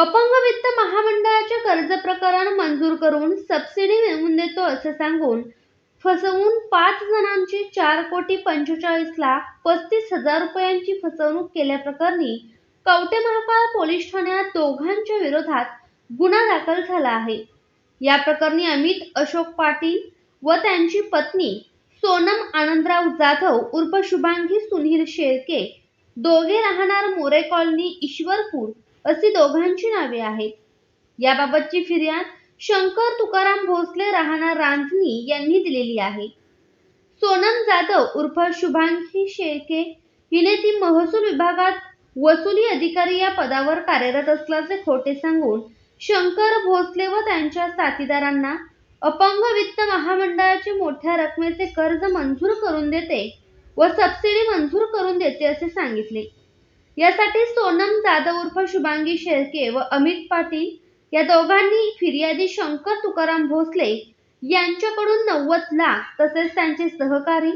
अपंग वित्त महामंडळाचे कर्जप्रकरण मंजूर करून सबसिडी मिळवून देतो असे सांगून फसवून पाच जणांची चार कोटी पंचेचाळीस लाख पस्तीस हजार रुपयांची फसवणूक केल्याप्रकरणी कवटे महाकाळ पोलीस ठाण्यात दोघांच्या विरोधात गुन्हा दाखल झाला आहे. या प्रकरणी अमित अशोक पाटील व त्यांची पत्नी सोनम आनंदराव जाधव उर्फ शुभांगी सुनील शेळके दोघे राहणार मोरे कॉलनी ईश्वरपूर अशी दोघांची नावे आहेत. याबाबतची फिर्याद शंकर तुकाराम भोसले राहणार रांजणी यांनी दिलेली आहे. सोनम जाधव उर्फ शुभांगी शेळके हिने ती महसूल विभागात वसुली अधिकारी या पदावर कार्यरत असल्याचे खोटे सांगून शंकर भोसले व त्यांच्या साथीदारांना अपंग वित्त महामंडळाचे मोठ्या रकमेचे कर्ज मंजूर करून देते व सबसिडी मंजूर करून देते असे सांगितले. यासाठी सोनम जाधव उर्फ शुभांगी शेळके व अमित पाटील या दोघांनी फिर्यादी शंकर तुकाराम भोसले यांच्याकडून नव्वद लाख तसेच त्यांचे सहकारी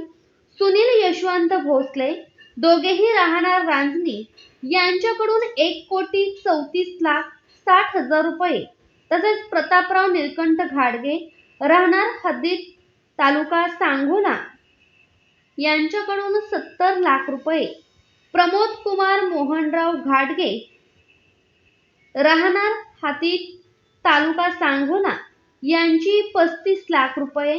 सुनील यशवंत भोसले दोघेही राहणार रांजणी यांच्याकडून एक कोटी चौतीस लाख साठ हजार रुपये तसेच प्रतापराव निळकंठ घाडगे राहणार हद्दीत तालुका सांगोला यांच्याकडून सत्तर लाख रुपये प्रमोद कुमार मोहनराव घाटगे राहणार हाती तालुका सांगोला यांची पस्तीस लाख रुपये.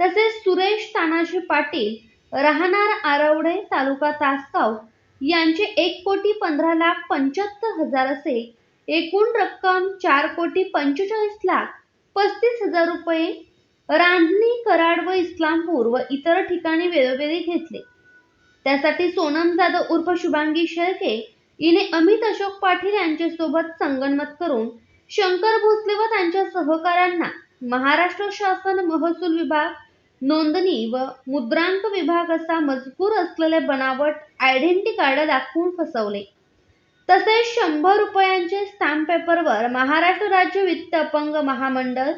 तसेच सुरेश तानाजी पाटील राहणार आरवडे तालुका तासगाव यांचे एक कोटी पंधरा लाख पंच्याहत्तर हजार असे एकूण रक्कम चार कोटी पंचेचाळीस लाख पस्तीस हजार रुपये. रांधणी कराड व इस्लामपूर व इतर ठिकाणी वेळोवेळी घेतले. त्यासाठी सोनम जाधव उर्फ शुभांगी शेळके हिने अमित अशोक पाटील यांच्यासोबत संगनमत करून शंकर भोसले व त्यांच्या सहकाऱ्यांना महाराष्ट्र शासन महसूल विभाग नोंदणी व मुद्रांक विभाग असा मजकूर असलेले बनावट आयडेंटी कार्ड दाखवून फसवले. तसेच शंभर रुपयांचे स्टॅम्प पेपरवर महाराष्ट्र राज्य वित्त अपंग महामंडळ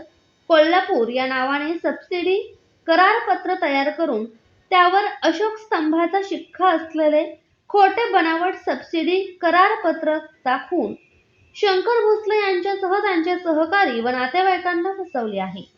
कोल्हापूर या नावाने सबसिडी करारपत्र तयार करून त्यावर अशोक स्तंभाचा शिक्का असलेले खोटे बनावट सबसिडी करारपत्र दाखवून शंकर भोसले यांच्यासह त्यांचे सहकारी व नातेवाईकांना फसवले आहे.